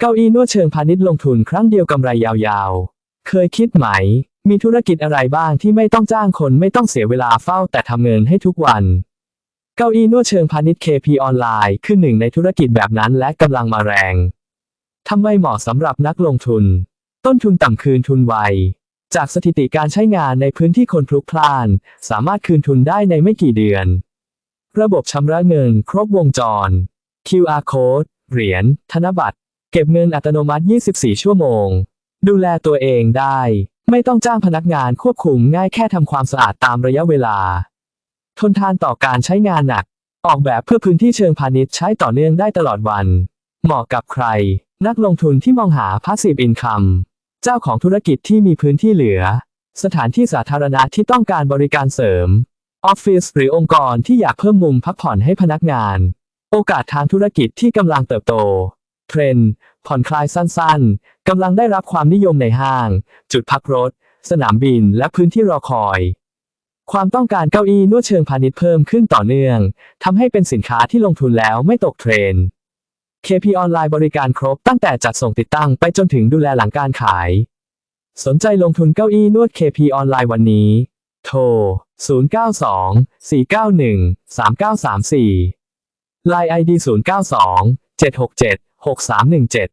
เก้าอี้นวดเชิงพาณิชย์ลงทุนครั้งเดียวกำไรยาวๆ เคยคิดไหม มีธุรกิจอะไรบ้างที่ไม่ต้องจ้างคนไม่ต้องเสียเวลาเฝ้าแต่ทำเงินให้ทุกวัน เก้าอี้นวดเชิงพาณิชย์ KP ออนไลน์คือหนึ่งในธุรกิจแบบนั้นและกำลังมาแรงทำไมเหมาะสำหรับนักลงทุน ต้นทุนต่ำคืนทุนไว จากสถิติการใช้งานในพื้นที่คนพลุกพล่าน สามารถคืนทุนได้ในไม่กี่เดือน ระบบชำระเงิน ครบวงจร QR code เหรียญ ธนบัตร เก็บเงินอัตโนมัติ 24 ชั่วโมง ดูแลตัวเองได้ ไม่ต้องจ้างพนักงานควบคุมง่ายแค่ทำความสะอาดตามระยะเวลา ทนทานต่อการใช้งานหนัก ออกแบบเพื่อพื้นที่เชิงพาณิชย์ใช้ต่อเนื่องได้ตลอดวัน เหมาะกับใคร นักลงทุนที่มองหา passive income เจ้าของธุรกิจที่มีพื้นที่เหลือ สถานที่สาธารณะที่ต้องการบริการเสริมออฟฟิศหรือองค์กรที่อยากเพิ่มมุมพักผ่อนให้พนักงาน โอกาสทางธุรกิจที่กำลังเติบโต เทรนด์ผ่อนคลายสั้นๆ กำลังได้รับความนิยมในห้าง จุดพักรถ สนามบิน และพื้นที่รอคอย ความต้องการเก้าอี้นวดเชิงพาณิชย์เพิ่มขึ้นต่อเนื่องทำให้เป็นสินค้าที่ลงทุนแล้วไม่ตกเทรนด์ KP ออนไลน์บริการครบตั้งแต่จัดส่งติดตั้งไปจนถึงดูแลหลังการขาย สนใจลงทุนเก้าอี้นวด KP ออนไลน์วันนี้ โทร 092 491 3934 Line ID 092 767 6317